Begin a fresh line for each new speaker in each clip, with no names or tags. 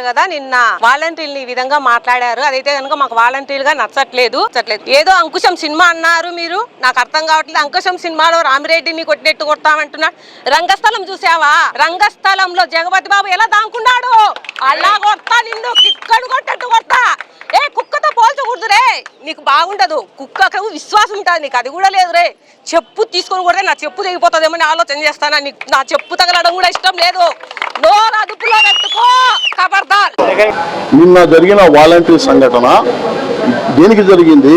కదా నిన్న వాలంటీర్లు ఈ విధంగా మాట్లాడారు. అదైతే కనుక మాకు వాలంటీర్గా నచ్చట్లేదు. నచ్చట్లేదు. ఏదో అంకుశం సినిమా అన్నారు మీరు. నాకు అర్థం కావట్లేదు. అంకుశం సినిమాలో రామిరెడ్డిని కొట్టినట్టు కొడతామంటున్నాడు. రంగస్థలం చూసావా? రంగస్థలంలో జగపతి బాబు ఎలా దాంకున్నాడు? అలా కొడతా నిన్ను కిక్కడు కొట్టట్టు కొడతా. ఏ కుక్కతో పోల్చకూడదు రే. నీకు బాగుండదు. కుక్కకు విశ్వాసం ఉంటుంది. నీకు అది కూడా లేదు రే. చెప్పు తీసుకొని కూడా నా చెప్పు తెగిపోతుందేమో అని ఆలోచన చేస్తానా నీకు? నా చెప్పు తగలడం కూడా ఇష్టం లేదు. నోరు అదుపులో పెట్టుకో ఖబర్దార్
నిన్న జరిగిన వాలంటీర్ సంఘటన దేనికి జరిగింది?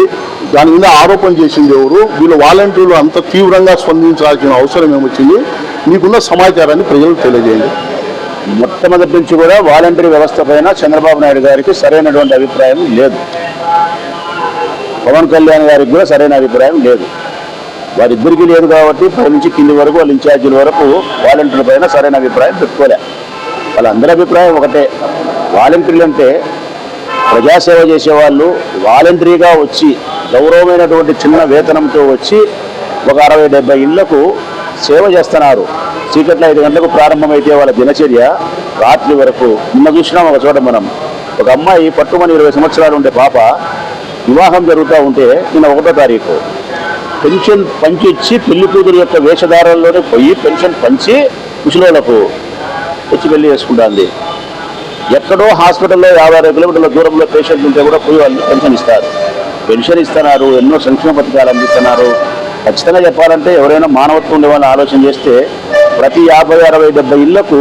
దాని మీద ఆరోపణ చేసింది ఎవరు? వీళ్ళు వాలంటీర్లు అంత తీవ్రంగా స్పందించాల్సిన అవసరం ఏమొచ్చింది? మీకున్న సమాచారాన్ని ప్రజలకు తెలియజేయండి.
మొట్టమొదటి నుంచి కూడా వాలంటరీ వ్యవస్థ పైన చంద్రబాబు నాయుడు గారికి సరైనటువంటి అభిప్రాయం లేదు. పవన్ కళ్యాణ్ గారికి కూడా సరైన అభిప్రాయం లేదు. వారిద్దరికీ లేదు కాబట్టి పై నుంచి కింది వరకు వాళ్ళ ఇన్ఛార్జీల వరకు వాలంటీర్ల పైన సరైన అభిప్రాయం పెట్టుకోలే. వాళ్ళందరి అభిప్రాయం ఒకటే. వాలంటీర్లు అంటే ప్రజాసేవ చేసేవాళ్ళు వాలంటరీగా వచ్చి గౌరవమైనటువంటి చిన్న వేతనంతో వచ్చి ఒక అరవై డెబ్బై ఇళ్ళకు సేవ చేస్తున్నారు. చీకట్లో ఐదు గంటలకు ప్రారంభమైతే వాళ్ళ దినచర్య రాత్రి వరకు నిన్న చూసినాం ఒక చోట మనం. ఒక అమ్మాయి పట్టుమని ఇరవై సంవత్సరాలు ఉండే పాప వివాహం జరుగుతూ ఉంటే నిన్న ఒకటో తారీఖు. పెన్షన్ పంచిచ్చి పెళ్ళి కూతురు యొక్క వేషధారాల్లోనే పోయి పెన్షన్ పంచి ముసలోళ్ళకు వచ్చి పెళ్ళి చేసుకుంటుంది. ఎక్కడో హాస్పిటల్లో యాభై అరవై కిలోమీటర్ల దూరంలో పేషెంట్ ఉంటే కూడా పోయి వాళ్ళు పెన్షన్ ఇస్తారు. పెన్షన్ ఇస్తున్నారు ఎన్నో సంక్షేమ పథకాలు అందిస్తున్నారు. ఖచ్చితంగా చెప్పాలంటే ఎవరైనా మానవత్వం ఉండే వాళ్ళని ఆలోచన చేస్తే ప్రతి యాభై అరవై డెబ్బై ఇళ్ళకు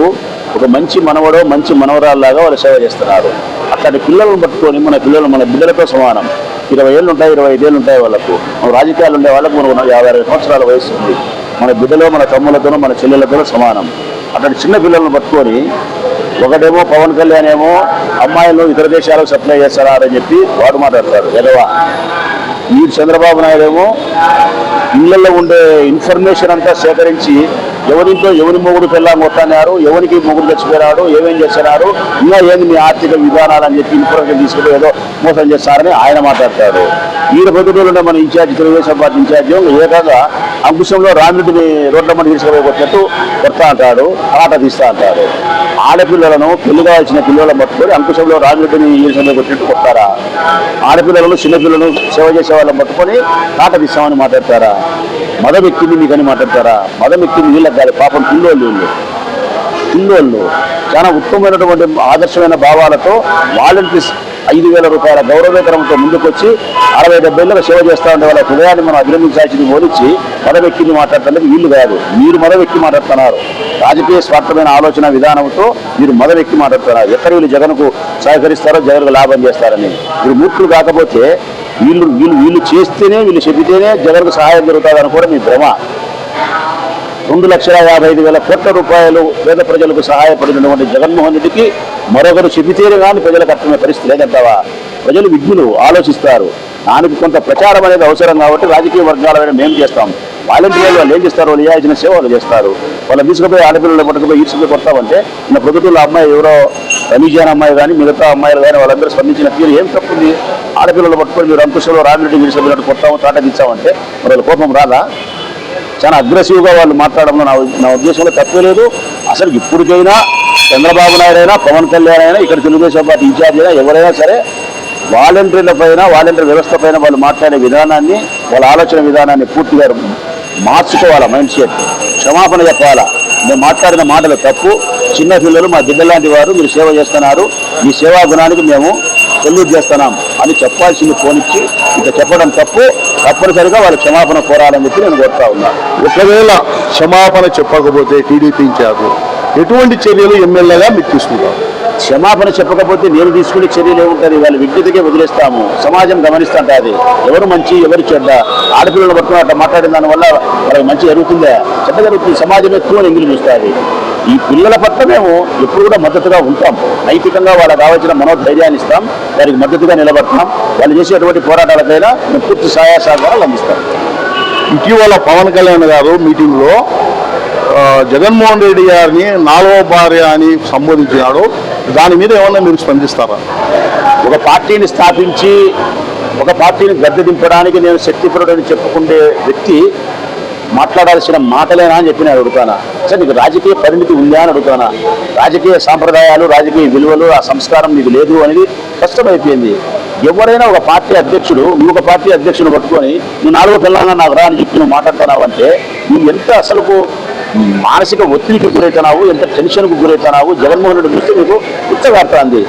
ఒక మంచి మనవడో మంచి మనవరాల్లాగా వాళ్ళు సేవ చేస్తున్నారు. అట్లాంటి పిల్లలను పట్టుకొని మన పిల్లలు మన బిడ్డలతో సమానం. ఇరవై ఏళ్ళు ఉంటాయి ఇరవై ఐదేళ్ళు ఉంటాయి వాళ్ళకు. మన రాజకీయాలు ఉండే వాళ్ళకు మనకు యాభై అరవై సంవత్సరాల వయసు ఉంది. మన బిడ్డలో మన తమ్ములతోనూ మన చెల్లెలతోనూ సమానం. అట్లాంటి చిన్న పిల్లలను పట్టుకొని ఒకటేమో పవన్ కళ్యాణ్ ఏమో అమ్మాయిలు ఇతర దేశాలకు సప్లై చేస్తారని చెప్పి వాడు మాట్లాడతారు ఎదవా? ఈ చంద్రబాబు నాయుడు ఏమో ఇళ్ళలో ఉండే ఇన్ఫర్మేషన్ అంతా సేకరించి ఎవరింట్లో ఎవరి మొగుడు పెళ్ళాం కొట్టన్నారు ఎవరికి మొగుడు చచ్చిపోయినాడు ఏమేం చేస్తున్నారు ఇంకా ఏంది మీ ఆర్థిక విధానాలు అని చెప్పి ఇన్ఫర్మేషన్ తీసుకుని ఏదో మోసం చేస్తారని ఆయన మాట్లాడతాడు. ఈయన పొద్దుటూరు మన ఇన్ఛార్జ్ తెలుగుదేశం పార్టీ ఇన్ఛార్జ్ ఏకంగా అంకుశంలో రామిరెడ్డిని రోడ్ల మంది తీసుకుపోయి కొట్టినట్టు కొడతా అంటాడు ఆట తీస్తా అంటాడు. ఆడపిల్లలను పెళ్ళిగా వచ్చిన పిల్లలను పట్టుకొని అంకుశంలో రామిరెడ్డిని ఈసంలో కొట్టినట్టు కొట్టారా ఆడపిల్లలను చిన్నపిల్లలను సేవ చేసే వాళ్ళని పట్టుకొని ఆట తీస్తామని మాట్లాడతారా? మదం ఎక్కింది మీకని మాట్లాడతారా? మదం ఎక్కింది వీళ్ళకి కాదు పాపం పిల్లోళ్ళు వీళ్ళు. పిల్లోళ్ళు చాలా ఉత్తమమైనటువంటి ఆదర్శమైన భావాలతో వాలంటీర్స్ ఐదు వేల రూపాయల గౌరవేతనంతో ముందుకొచ్చి అరవై డెబ్బైళ్ళకి సేవ చేస్తా ఉండే వాళ్ళ హృదయాన్ని మనం అభినందించాల్సింది పోలిచ్చి మదవెక్కిని మాట్లాడటానికి వీళ్ళు కాదు. మీరు మదవెక్కి మాట్లాడుతున్నారు. రాజకీయ స్వార్థమైన ఆలోచన విధానంతో మీరు మదవెక్కి మాట్లాడుతున్నారు. ఎక్కడ వీళ్ళు జగన్కు సహకరిస్తారో జగన్కు లాభం చేస్తారని. మీరు మూర్ఖులు కాకపోతే వీళ్ళు వీళ్ళు వీళ్ళు చేస్తేనే వీళ్ళు చెబితేనే జగన్కు సహాయం జరుగుతుందని కూడా మీ భ్రమ. రెండు లక్షల యాభై ఐదు వేల కోట్ల రూపాయలు పేద ప్రజలకు సహాయపడినటువంటి జగన్మోహన్ రెడ్డికి మరొకరు చెబితేనే కానీ ప్రజలకు అర్థమయ్యే పరిస్థితి లేదంటావా? ప్రజలు విజ్ఞులు ఆలోచిస్తారు. దానికి కొంత ప్రచారం అనేది అవసరం కాబట్టి రాజకీయ వర్గాల మేము చేస్తాం. వాలంటీర్లు వాళ్ళు ఏం చేస్తారు? వాళ్ళు చేయాల్సిన సేవలు చేస్తారు? వాళ్ళు తీసుకుపోయి ఆడపిల్లలు పట్టుకుపోయి ఈడ్చుకుపోయి కొడతామంటే నా ప్రభుత్వంలో అమ్మాయి ఎవరో రమీజాన్ అమ్మాయి కానీ మిగతా అమ్మాయిలు కానీ వాళ్ళందరూ స్పందించిన తీరు ఏం తప్పుంది? ఆడపిల్లలు పట్టుకొని మీరు అంకుశంలో రామిరెడ్డి సభ్యులు కొట్టాము తాట తీసామంటే మరి వాళ్ళ కోపం రాదా? చాలా అగ్రెసివ్గా వాళ్ళు మాట్లాడడంలో నా నా ఉద్దేశంలో తప్పే లేదు. అసలు ఇప్పటికైనా చంద్రబాబు నాయుడు అయినా పవన్ కళ్యాణ్ అయినా ఇక్కడ తెలుగుదేశం పార్టీ ఇన్ఛార్జ్ అయినా ఎవరైనా సరే వాలంటీర్ల పైన వాలంటీర్ వ్యవస్థ పైన వాళ్ళు మాట్లాడే విధానాన్ని వాళ్ళ ఆలోచన విధానాన్ని పూర్తిగా మార్చుకోవాలా మైండ్ సెట్? క్షమాపణ చెప్పాలా? మేము మాట్లాడిన మాటలు తప్పు. చిన్న పిల్లలు మా బిడ్డలాంటి వారు మీరు సేవ చేస్తున్నారు. మీ సేవా గుణానికి మేము సెల్యూట్ చేస్తున్నాం. అని చెప్పాల్సింది పోనిచ్చి ఇక చెప్పడం తప్పు తప్పనిసరిగా వాళ్ళు క్షమాపణ కోరాలని చెప్పి నేను కోరుతా ఉన్నాను
ఒకవేళ క్షమాపణ చెప్పకపోతే టీడీపీ ఇన్ఛార్జ్ ఎటువంటి చర్యలు ఎమ్మెల్యేగా మీరు తీసుకుంటారు?
క్షమాపణ చెప్పకపోతే నేను తీసుకునే చర్యలు ఏముంటుంది వాళ్ళ విజ్ఞతకే వదిలేస్తాము. సమాజం గమనిస్తుంటుంది ఎవరు మంచి ఎవరు చెడ్డ? ఆడపిల్లలు పట్టుకుని అట్లా మాట్లాడిన దానివల్ల వాళ్ళకి మంచి జరుగుతుందా? చెడ్డ జరుగుతుంది. సమాజం ఎక్కువ ఎంగిలి చూస్తుంది. ఈ పిల్లల పట్ల మేము ఎప్పుడు కూడా మద్దతుగా ఉంటాం. నైతికంగా వాళ్ళకి కావాల్సిన మనోధైర్యాన్ని ఇస్తాం. వారికి మద్దతుగా నిలబడతాం వాళ్ళు చేసేటువంటి పోరాటాలకైనా మేము పూర్తి సహాయ సహకారాలు అందిస్తాం.
ఇటీవల పవన్ కళ్యాణ్ గారు మీటింగ్లో జగన్మోహన్ రెడ్డి గారిని నాలుగవ భార్య అని సంబోధించినాడు. దాని మీద ఏమన్నా మీరు స్పందిస్తారా?
ఒక పార్టీని స్థాపించి ఒక పార్టీని గద్దె దింపడానికి నేను శక్తిపరుడని చెప్పుకునే వ్యక్తి మాట్లాడాల్సిన మాటలేనా అని చెప్పి నేను అడుగుతానా? సార్ నీకు రాజకీయ పరిణితి ఉందా అని అడుగుతానా? రాజకీయ సాంప్రదాయాలు రాజకీయ విలువలు ఆ సంస్కారం నీకు లేదు అనేది కష్టమైపోయింది ఎవరైనా ఒక పార్టీ అధ్యక్షుడు నువ్వు ఒక పార్టీ అధ్యక్షుడు పట్టుకొని నువ్వు నాలుగో పిల్లగా నాకు రా అని చెప్పి నువ్వు మాట్లాడుతున్నావు అంటే నువ్వు ఎంత అసలుకు మానసిక ఒత్తిడికి గురవుతున్నావు ఎంత టెన్షన్కు గురవుతున్నావు జగన్మోహన్ రెడ్డి చూస్తే నీకు ఉత్తగాడుతుంది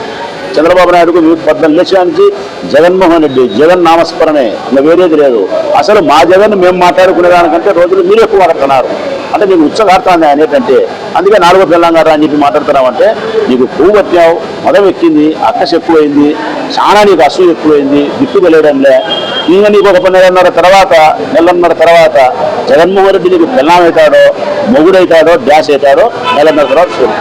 చంద్రబాబు నాయుడుకు పద్నాలుగు లక్షల నుంచి జగన్మోహన్ రెడ్డి జగన్ నామస్మరణే. ఇంకా వేరేది లేదు. అసలు మా జగన్ మేము మాట్లాడుకునే దానికంటే రోజులు మీరు ఎక్కువ మాట్లాడుతున్నారు. అంటే నీకు ఉచ్చగాడుతుంది అనేటంటే అందుకే నాలుగో పిల్లంగారు అని చెప్పి మాట్లాడుతున్నావు అంటే నీకు పువ్వు పట్టావు మదం ఎక్కింది అక్కస ఎక్కువైంది చాలా నీకు అసలు ఎక్కువైంది దిక్కు తెలియడంలే. ఇంకా నీకు ఒక నెలన్నర తర్వాత నెలన్నర తర్వాత జగన్మోహన్ రెడ్డి నీకు పిల్లం అవుతాడో మొగుడైతాడో డ్యాస్ అవుతాడో నెలన్నర తర్వాత చూడు.